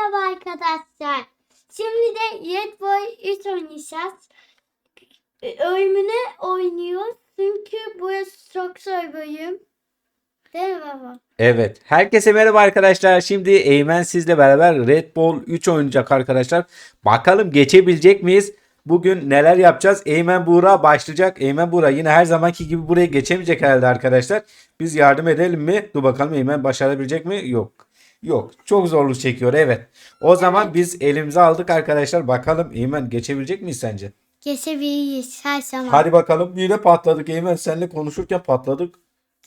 merhaba arkadaşlar. Şimdi de Red Boy 3 oynayacağız. Ee, Ölümüne oynuyoruz. Çünkü burası çok zor bölüm. Değil mi baba? Evet. Herkese merhaba arkadaşlar. Şimdi Eymen sizle beraber Red Bull 3 oynayacak arkadaşlar. Bakalım geçebilecek miyiz? Bugün neler yapacağız? Eymen Buğra başlayacak. Eymen Buğra yine her zamanki gibi buraya geçemeyecek herhalde arkadaşlar. Biz yardım edelim mi? Dur bakalım Eymen başarabilecek mi? Yok. Yok. Çok zorluk çekiyor evet. O zaman biz elimize aldık arkadaşlar. Bakalım Eymen geçebilecek miyiz sence? Geçebiliriz her zaman. Hadi bakalım yine patladık Eymen. Seninle konuşurken patladık.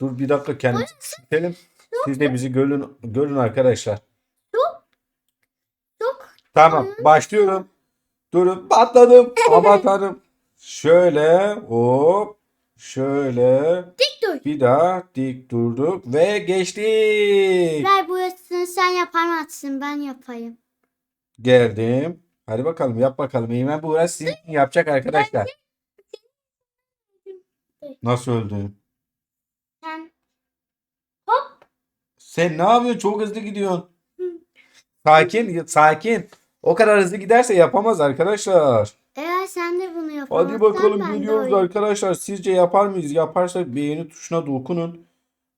Dur bir dakika kendimizi silkelim. Siz de bizi görün, görün arkadaşlar. Tamam başlıyorum. Durun patladım. Aman tanrım. Şöyle hop. Şöyle. dik dur. Bir daha dik durduk ve geçtik. Ver burasını sen yapamazsın ben yapayım. Geldim. Hadi bakalım yap bakalım. Eymen bu uğraş sizin yapacak arkadaşlar. Nasıl öldün? Sen Sen ne yapıyorsun? Çok hızlı gidiyorsun. Sakin, sakin. O kadar hızlı giderse yapamaz arkadaşlar. eğer sen de Hadi bakalım ben geliyoruz arkadaşlar. Sizce yapar mıyız? Yaparsak beğeni tuşuna dokunun.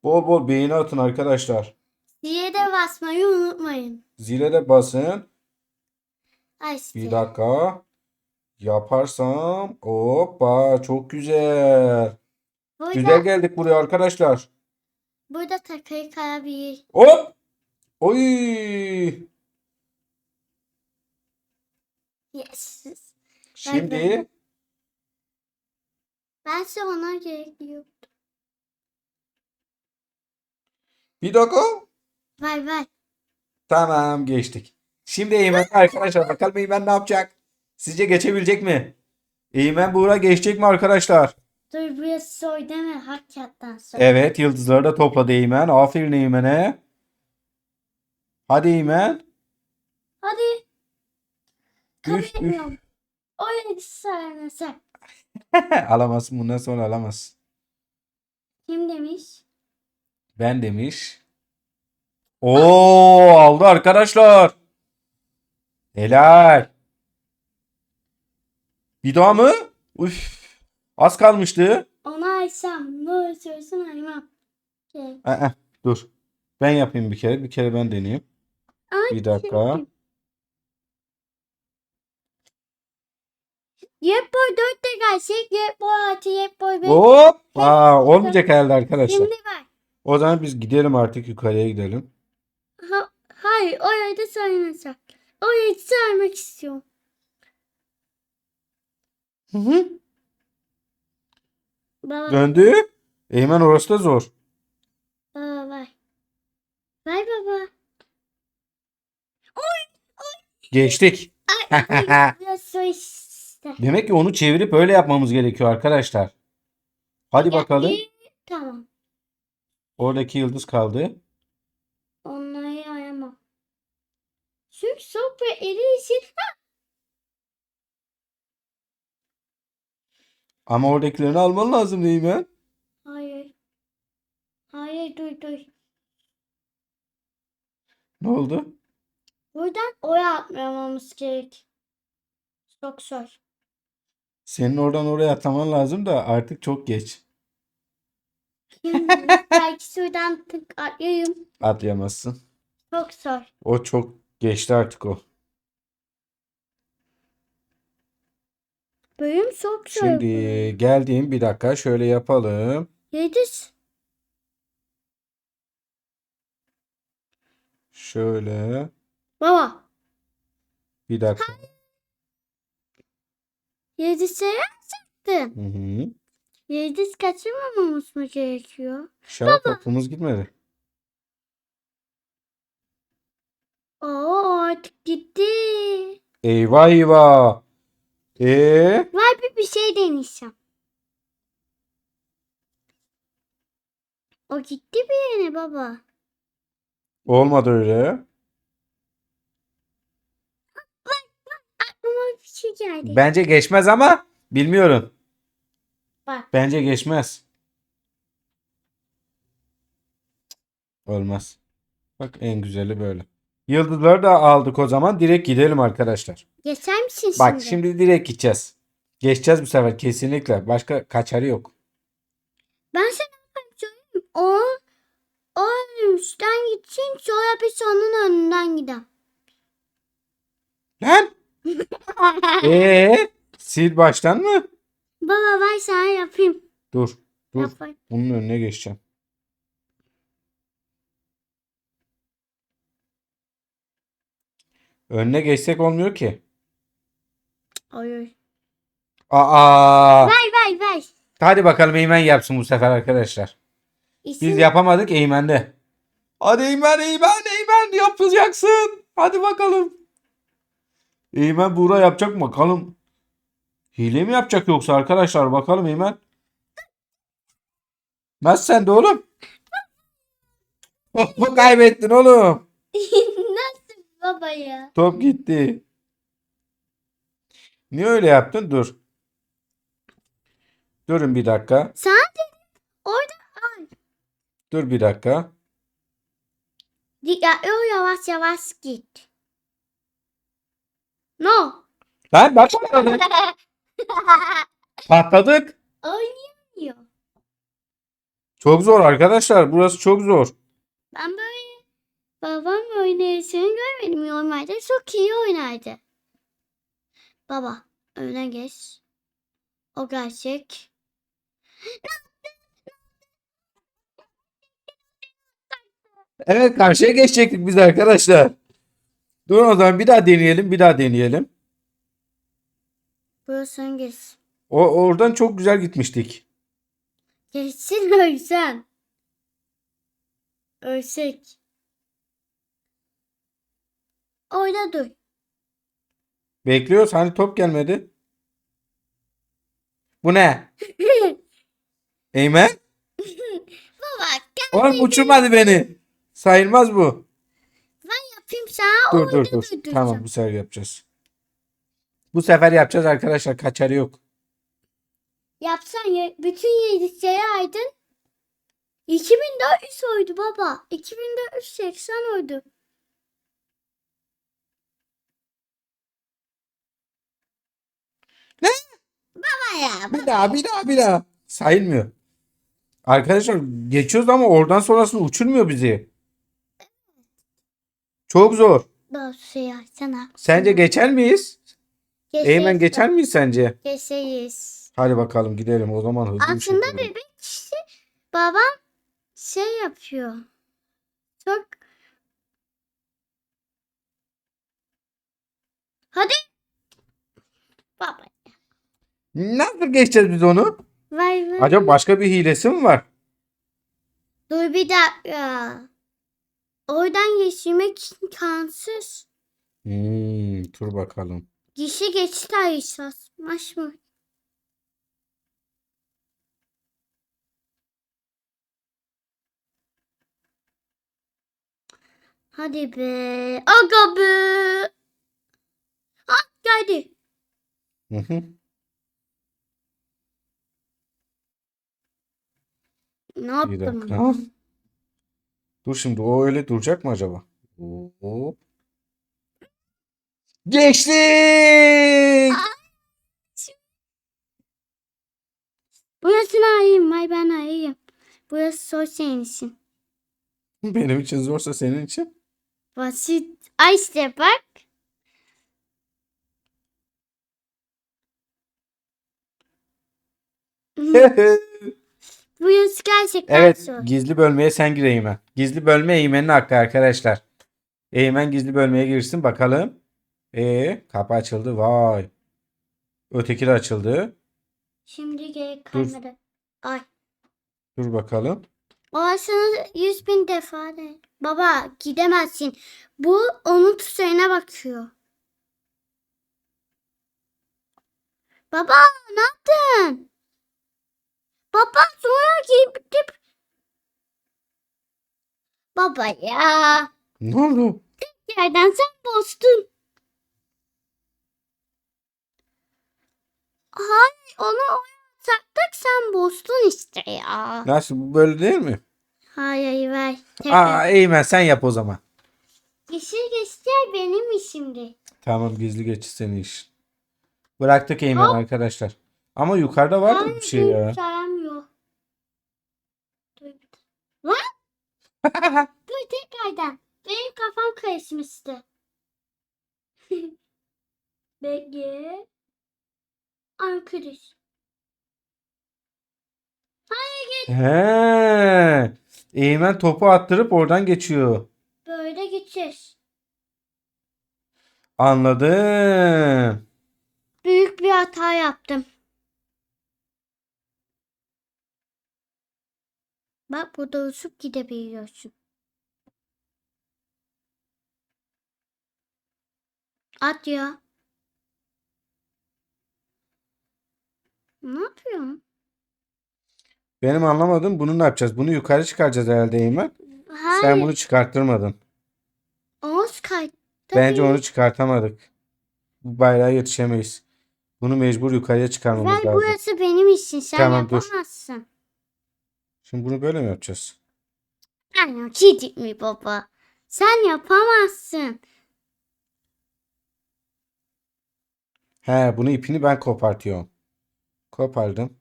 Bol bol beğeni atın arkadaşlar. Diye de basmayı unutmayın. Zile de basın. İşte. Bir dakika. Yaparsam hoppa çok güzel. Burada, Güzel geldik buraya arkadaşlar. burada takayı kayabilir. Hop. Oy. Yes. Şimdi Ben size ona gerekiyor. bir dakika. Vay vay. Tamam geçtik. Şimdi Eymen arkadaşlar bakalım Eymen ne yapacak? Sizce geçebilecek mi? Eymen Buğra geçecek mi arkadaşlar? Dur burası soy deme hakikaten soy. Evet yıldızları da topladı Eymen. Aferin Eymen'e. Hadi Eymen. Hadi. Üf, üf. Kapatıyorum. Oraya sana sen. alamazsın bundan sonra alamazsın. Kim demiş? Ben demiş. Oo aldı arkadaşlar. Helal. Bir daha mı? Üf. Az kalmıştı. Ona açsam. Ne söylesün ayımam. Şey. Aa, dur. Ben yapayım bir kere. Bir kere ben deneyeyim. Ay, Bir dakika. Yepboy 4 de gelsek. Yepboy 6, Yepboy 5. Hop. Aa, olmayacak herhalde arkadaşlar. Şimdi var. O zaman biz gidelim artık yukarıya gidelim. Ha, hayır orayı da saymasak. Orayı saymak istiyorum. Hı hı. Baba, Döndü. Eymen orası da zor. baba vay. Vay baba. Geçtik. Biraz soy işte. Demek ki onu çevirip öyle yapmamız gerekiyor arkadaşlar. Hadi bakalım. Tamam. Oradaki yıldız kaldı. Onları ayamam. Çünkü sopra eli için Ama oradakilerini alman lazım Eymen. Hayır. Hayır dur dur. Ne oldu? Buradan oraya atlamamız gerek. Çok zor. Senin oradan oraya atlaman lazım da artık çok geç. Şimdi belki şuradan tık atlayayım. Atlayamazsın. Çok zor. O çok geçti artık o. Bölüm çok zor. Şimdi geldiğim bir dakika şöyle yapalım. Yediz. Şöyle Baba. bir dakika. Yediz'e yapacaktın. Hı hı. Yediz kaçırmamamız mı gerekiyor? İnşallah kapımız gitmedi. Oo artık gitti. Eyvah eyvah. Ee, Var bir, bir şey deneyeceğim. O gitti bir yere baba. olmadı öyle. Bir geldi. Bence geçmez ama bilmiyorum. Bak. Bence geçmez. Olmaz. Bak en güzeli böyle. Yıldızları da aldık o zaman. Direkt gidelim arkadaşlar. Geçer misin şimdi? Bak şimdi direkt gideceğiz. Geçeceğiz bu sefer kesinlikle. Başka kaçarı yok. Ben sana söyleyeyim. O, o üstten gitsin sonra biz onun önünden gidelim. Lan! Ee, sil baştan mı? Baba ben sana yapayım. Dur. Dur. Yapayım. Bunun önüne geçeceğim. Önüne geçsek olmuyor ki. Oy oy. Aa! Ver ver ver. Hadi bakalım Eymen yapsın bu sefer arkadaşlar. İsim, Biz yapamadık Eymen'de. Hadi Eymen, Eymen, Eymen yapacaksın. Hadi bakalım. Eymen Buğra yapacak mı? Bakalım. Hile mi yapacak yoksa arkadaşlar? Bakalım Eymen. Nasıl sen de oğlum? Topu kaybettin oğlum. Nasıl baba ya? Top gitti. Niye öyle yaptın? Dur. Durun bir dakika. Sen de orada Dur bir dakika. dikkatli yavaş yavaş git. No. Lan bak patladık. Patladık. Oynayamıyor. Çok zor arkadaşlar. Burası çok zor. Ben böyle babam oynayışını görmedim. Normalde çok iyi oynardı. Baba öne geç. O gerçek. Evet karşıya geçecektik biz arkadaşlar. Dur o zaman bir daha deneyelim. Bir daha deneyelim. Burası geç. O oradan çok güzel gitmiştik. Geçsin ölsen. Ölsek. Orada dur. Bekliyoruz. Hani top gelmedi. Bu ne? Eymen? Baba Oğlum uçurmadı beni. Sayılmaz bu. Sana. Dur dur dur. Tamam bu sefer yapacağız. Bu sefer yapacağız arkadaşlar. Kaçarı yok. Yapsan ya, bütün yedikleri aydın. 2400 oydu baba. 2480 oydu. Ne? Baba ya. Bir daha bir daha bir daha. Sayılmıyor. Arkadaşlar geçiyoruz ama oradan sonrasını uçurmuyor bizi. Çok zor. Baba şey açsana. Sence geçer miyiz? Geçeyiz Eymen geçer miyiz sence? Geçeyiz. Hadi bakalım gidelim o zaman hızlı bir Aslında şekilde. bebek işte babam şey yapıyor. Çok Hadi. Baba. Nasıl geçeceğiz biz onu? Vay vay. Acaba başka bir hilesi mi var? Dur bir dakika. Oradan geçirmek imkansız. Hmm, dur bakalım. Kişi geçti esas. Maş mı? Hadi be. Aga be. Ah geldi. Hı hı. Ne Bir yaptım? dakika. Dur şimdi o öyle duracak mı acaba? Hop. Geçtik. Burasını ayayım. Vay ben ayayım. Burası zor senin için. Benim için zorsa senin için. Basit. Ay işte bak. Burası gerçekten Evet zor. gizli bölmeye sen gir Eymen. Gizli bölme Eymen'in hakkı arkadaşlar. Eymen gizli bölmeye girsin bakalım. E kapı açıldı vay. Öteki de açıldı. Şimdi gerek Dur. kalmadı. Ay. Dur bakalım. Orasını yüz bin defa de. Baba gidemezsin. Bu onun tuzağına bakıyor. Baba ne yaptın? Baba sonra gidip. Baba ya. Ne oldu? Yerden sen bozdun. Hayır onu oraya taktık sen bozdun işte ya. Nasıl böyle değil mi? Hayır ver. Aa Eymen sen yap o zaman. Yeşil geçişler benim işimdi. Tamam gizli geçiş senin işin. Bıraktık Eymen arkadaşlar. Ama yukarıda vardı bir şey ya. Saramıyor. Dur bir dakika. Lan! Dur tekrardan. Benim kafam karışmıştı. Bekle. Arkadaş. He. Eymen topu attırıp oradan geçiyor. Böyle geçeceğiz. Anladım. Büyük bir hata yaptım. Bak burada uçup gidebiliyorsun. At ya. Ne yapıyorsun? Benim anlamadım. Bunu ne yapacağız? Bunu yukarı çıkaracağız herhalde Eymen. Hayır. Sen bunu çıkarttırmadın. Oscar. Bence onu çıkartamadık. Bu bayrağa yetişemeyiz. Bunu mecbur yukarıya çıkarmamız Ben lazım. burası benim için. Sen Tamam, dur. Şimdi bunu böyle mi yapacağız? Annem çiğdik mi baba? Sen yapamazsın. He, bunu ipini ben kopartıyorum. Kopardım.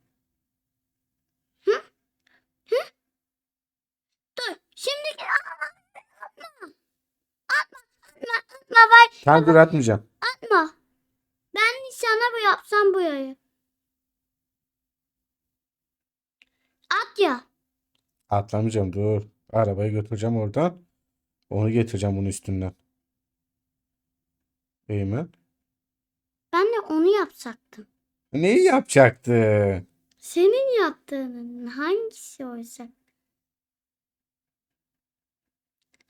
Dur. Şimdi atma. Atma. Atma. Atma. Var. Tamam dur atmayacağım. Atma. Ben sana bu yapsam bu yayı. At ya. Atlamayacağım dur. Arabayı götüreceğim oradan. Onu getireceğim bunun üstünden. Eymen. Ben de onu yapacaktım. Neyi yapacaktı? Senin yaptığının hangisi oysa?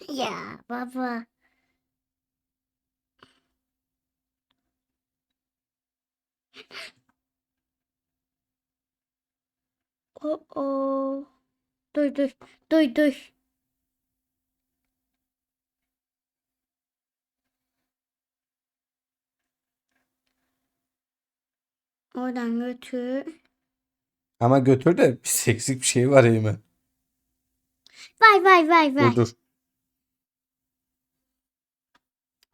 Ya baba. Oh oh. Dur dur. Dur dur. Oradan götür. Ama götür de bir eksik bir şey var Eymen. Vay vay vay vay. Dur dur.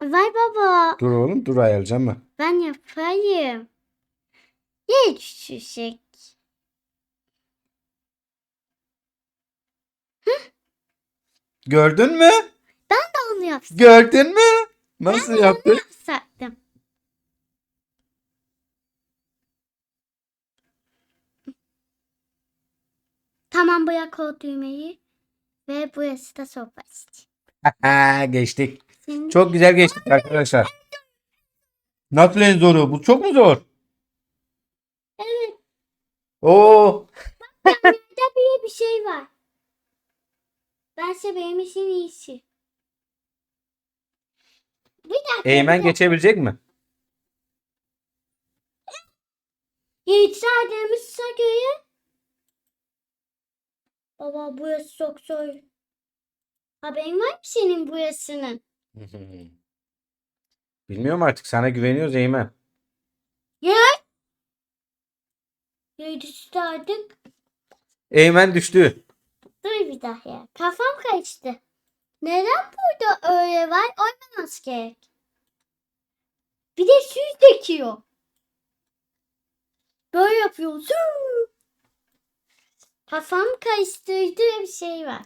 Vay baba. Dur oğlum dur ayarlayacağım ben. Ben yapayım. Ye düşecek. Gördün mü? Onu yapsam. Gördün mü? Nasıl yaptık? Sattım. Tamam bırak o düğmeyi. Ve burası da sohbet. Ha, geçtik. Şimdi Çok güzel geçtik arkadaşlar. Nasıl en zoru? Bu çok mu zor? Evet. Oo. burada bir, bir şey var. Bense benim için iyisi. Bir dakika. Eymen bir dakika. geçebilecek mi? Yükseldiğimizse göre Baba burası çok zor. Haberin var mı senin burasının? Bilmiyorum artık. Sana güveniyoruz Eymen. Yükseldik. Eymen düştü. Dur bir daha ya. Kafam karıştı. Neden burada öyle var? Olmaması gerek. Bir de süz döküyor. Böyle yapıyor. Zuu. Kafam karıştırdı ve bir şey var.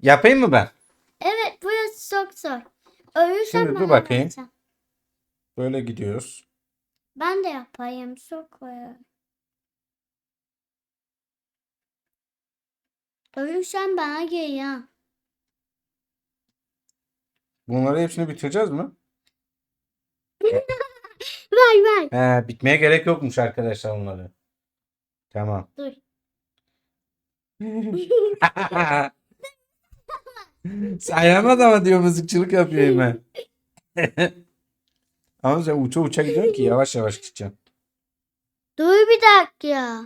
Yapayım mı ben? Evet burası çok zor. Ölürsem Şimdi dur bakayım. vereceğim. Böyle gidiyoruz. Ben de yapayım. Çok zor. Ölürsem bana gel ya. Bunları hepsini bitireceğiz mi? Ver ver. He, bitmeye gerek yokmuş arkadaşlar onları. Tamam. Dur. Sayamaz ama diyor mızıkçılık yapıyor Eymen. Ama sen uça uça gidiyorsun ki yavaş yavaş gideceksin. Dur bir dakika.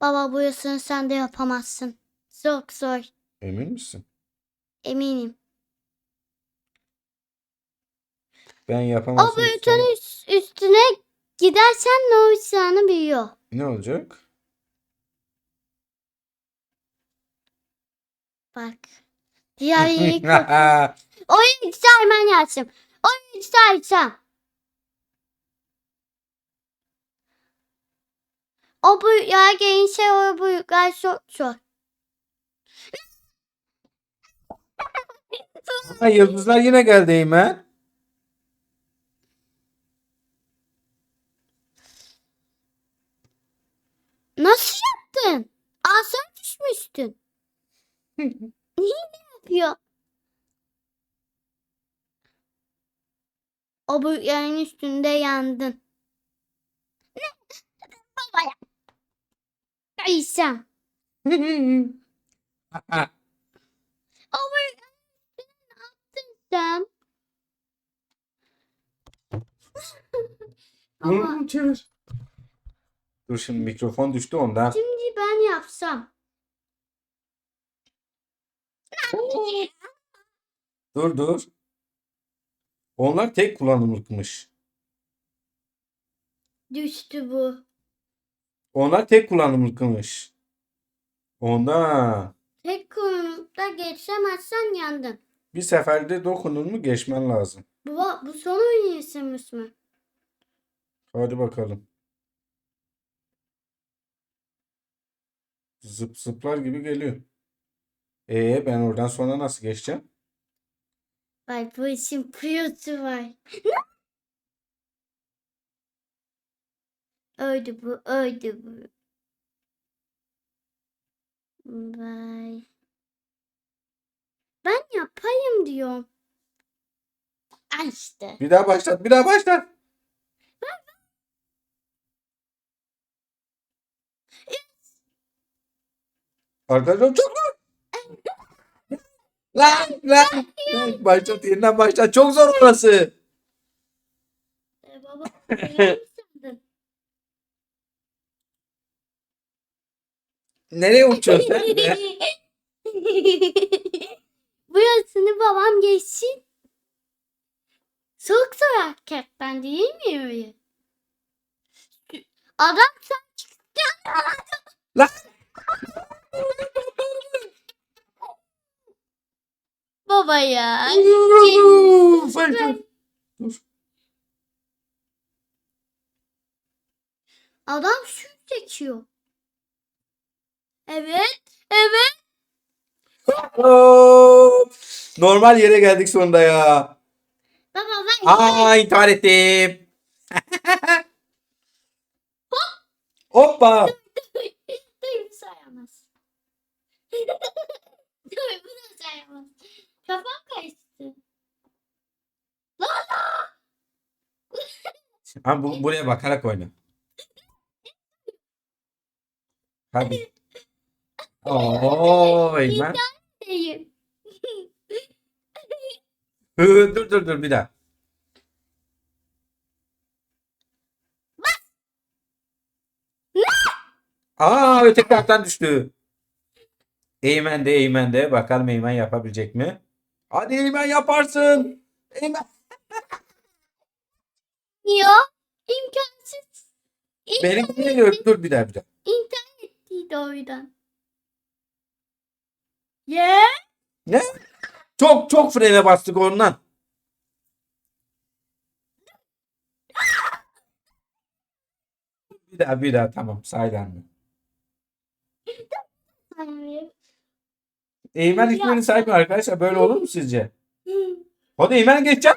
Baba burasını sen de yapamazsın. Çok zor. Emin misin? Eminim. Ben O yapamazsın. büyütün üst- üstüne gidersen ne olacağını biliyor. Ne olacak? Bak. Diğer kap- Oyun sayman yazsın. Oyun saysam. O ya gençse o bu çok zor. Ha, yıldızlar yine geldi Eymen. Nasıl yaptın? Asan düşmüştün. Niye ne yapıyor? O bu yerin üstünde yandın. Ne? Baba ya. Ayşem. O ne sen? Ama Dur, çevir. Dur şimdi mikrofon düştü ondan. şimdi ben yapsam. Dur dur. Onlar tek kullanımlıkmış. Düştü bu. Onlar tek kullanımlıkmış. Ondan. Tek konuda geçemezsen yandın. Bir seferde dokunur mu geçmen lazım. Bu, bu son oynayışımız mı? Hadi bakalım. Zıp zıplar gibi geliyor. Ee ben oradan sonra nasıl geçeceğim? Vay bu işin piyası var. öldü bu, öldü bu. Vay. Ben yapayım diyorum. Ay işte. Bir daha başlat, bir daha başlat. Arkadaşlar çok zor. Lan lan. Başlat yeniden başlat. Çok zor orası. E, baba sandın? Nereye uçuyorsun sen? Ne? Burasını babam geçsin. Çok zor hakikaten değil mi öyle? Adam sen Lan. Baba ya. Dur. Adam şu çekiyor. Evet. Evet. Normal yere geldik sonunda ya. Baba ben Aa intihar ettim. Hoppa. Dur bu sayamaz. Dur bu da sayamaz. Kafam karıştı. Lala. Ha, bu, buraya bakarak oyna. Hadi. Oy ben. Değil. Hı, Dur dur dur bir daha. Aa öteki taraftan düştü. Eymen de Eymen de. Bakalım Eymen yapabilecek mi? Hadi Eymen yaparsın. Eymen. Yok. İmkansız. Benim geliyor. Dur bir daha bir daha. İnternetiydi o yüzden. Ye. Ne? Çok çok frene bastık ondan. Bir daha bir daha tamam saydan mı? Eymen hiçbirini saymıyor arkadaşlar. Böyle olur mu sizce? Hadi Eymen geçeceğim.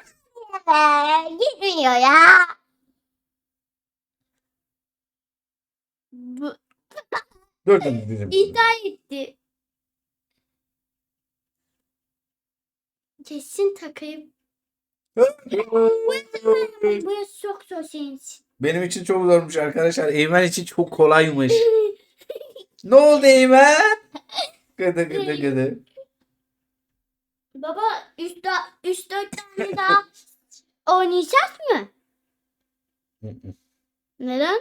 Gitmiyor ya. Bu Dur dur dur. intihar etti. Kesin takayım. Burası çok zor senin için. Benim için çok zormuş arkadaşlar. Eymen için çok kolaymış. Ne oldu Eymen? Gıdı gıdı gıdı. Baba 3 üç, dört tane daha oynayacağız mı? Neden?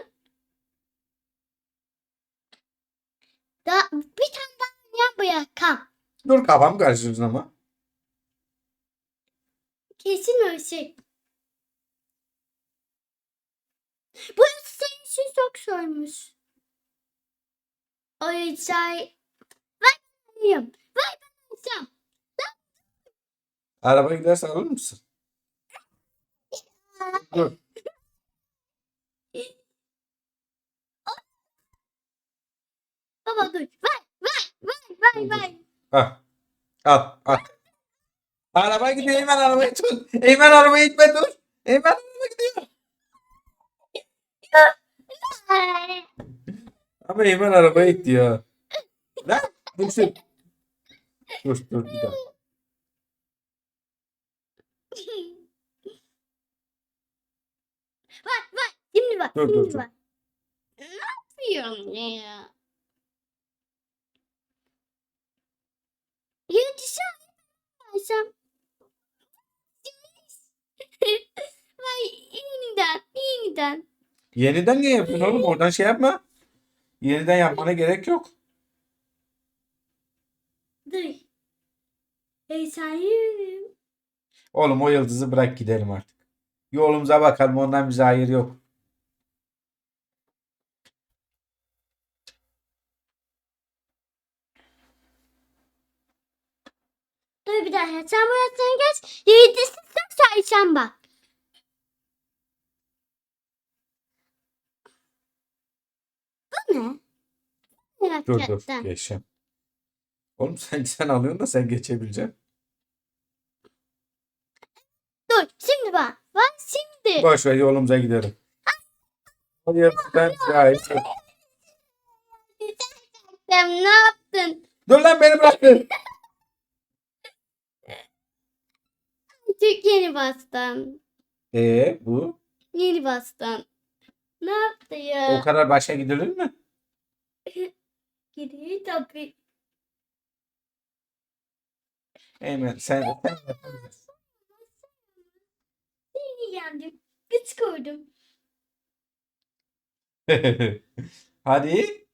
Da bir tane daha oynayalım bırakam. Dur kafam karıştırdın ama. Kesin öyle şey. Burası senin için çok zormuş. O yüzden... Ben oynayayım. Ver ben oynayacağım. Ben Araba giderse alır mısın? Dur. Baba dur. Ver ver ver ver ver. Al. Al. Al. Araba gidiyor. Eymen arabayı tut. Eymen arabayı itme dur. Eymen araba gidiyor. Ama Eymen arabayı itti ya. Lan. Dur şu. Dur dur bir daha. Var var. Şimdi bak. Dur, dur, Şimdi dur. bak. Ne yapıyorsun ya? Yetişem. Yetişem. Vay yeniden yeniden. Yeniden niye yapıyorsun oğlum? Oradan şey yapma. Yeniden yapmana gerek yok. Dur. Hey sen yürüyorum. Oğlum o yıldızı bırak gidelim artık. Yolumuza bakalım ondan bize hayır yok. Sen burasını geç. Yedisi sayacağım bak. Bu ne? Ne Dur dur geçeceğim. Oğlum sen sen alıyorsun da sen geçebileceksin. Dur şimdi bak. Bak şimdi. Boş ver yolumuza gidelim. Hayır ben. Sen ne yaptın? Dur lan beni bırakın. Türk yeni bastın. Ee bu? Yeni bastın. Ne yaptı ya? O kadar başa gidilir mi? Gidiyor tabii. Eymen sen, sen yapamazsın. Seni yendim. Güç koydum. Hadi.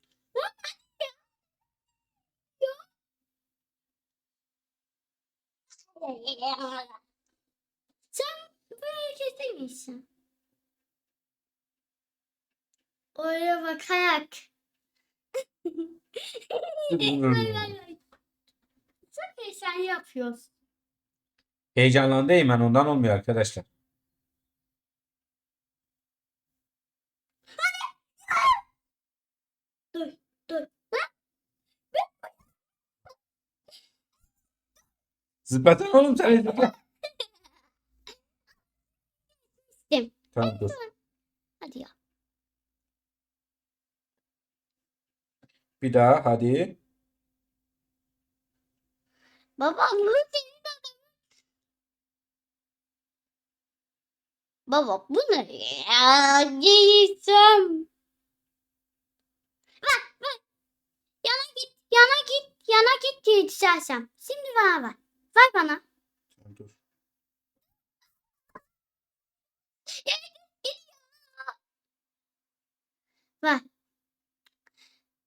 Böyle kesemeysin. Oraya bakarak. Çok iyi sen yapıyorsun. Heyecanlandı Eymen ondan olmuyor arkadaşlar. Dur dur. Zıplatın oğlum sen zıplat. Tamam dur. Hadi ya. Bir daha hadi. Baba bu senin adamın. Baba bu ne ya? Giysem. Bak bak. Yana git yana git yana git diye düşersem. Şimdi bana ver. Ver bana. Tamam, dur. Ver.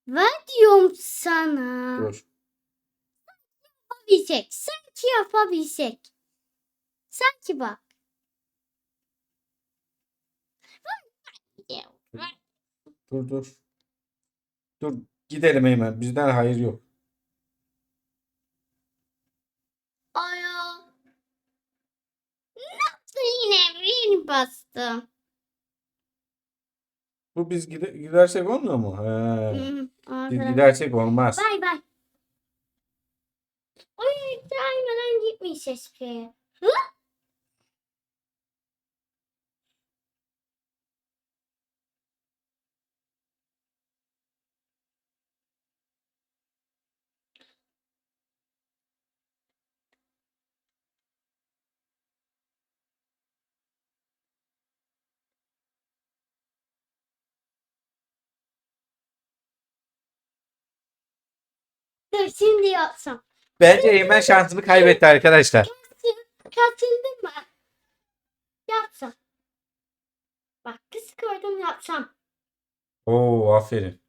Ver diyorum sana. Dur. Yapabilsek. Sanki yapabilsek. Sanki bak. Dur dur. Dur gidelim Eymen. Bizden hayır yok. Aya. Nasıl yine beni bastı? Bu biz gide- gidersek olmuyor mu? He. Hı, Biz gidersek olmaz. Bay bay. Oy daimeden gitmiş keşke. Hı? Dur şimdi yapsam. Bence Eymen şansını kaybetti arkadaşlar. Kaçırdın mı? Yapsam. Bak kız koydum yapsam. Oo aferin.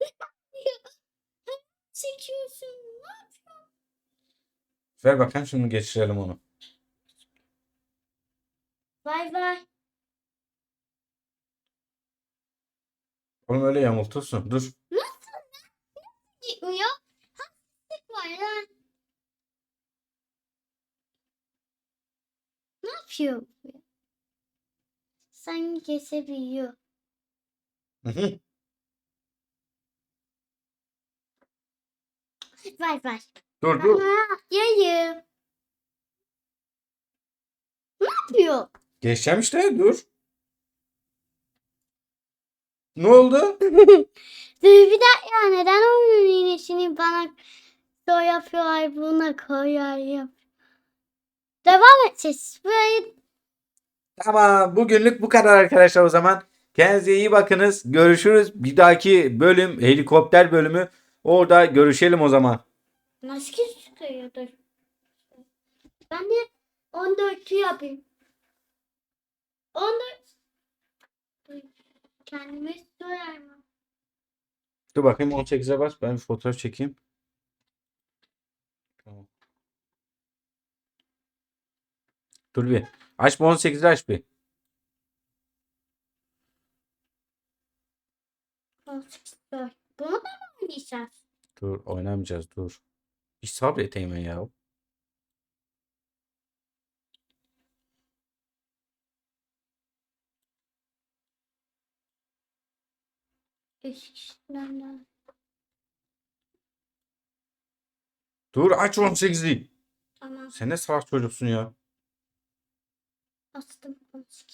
Çekiyorsun. Ne yapıyorsun? Ver bakalım şunu geçirelim onu. Bay bay. Oğlum öyle yamultursun. Dur. Gitmiyor. Hastik var lan. Ne yapıyor? Sanki kesebiliyor. Ver ver. dur dur. Aa, yayım. Ne yapıyor? Geçeceğim işte dur. Ne oldu? Dur bir dakika neden oyunun iğnesini bana so yapıyorlar buna koyar yap. Devam edeceğiz. Burayı Tamam bugünlük bu kadar arkadaşlar o zaman. Kendinize iyi bakınız. Görüşürüz. Bir dahaki bölüm helikopter bölümü. Orada görüşelim o zaman. nasıl çıkıyordur? Ben de 14'ü yapayım. 14 Dur, Kendime sorarım. Dur bakayım 18'e bas. Ben bir fotoğraf çekeyim. Tamam. Dur bir. Açma 18'i aç bir. 18 dur. Bunu da mı oynayacağız? Dur oynamayacağız dur. Bir sabret Eymen ya. Dur aç 18'i. Tamam Sen ne salak çocuksun ya. astım 18.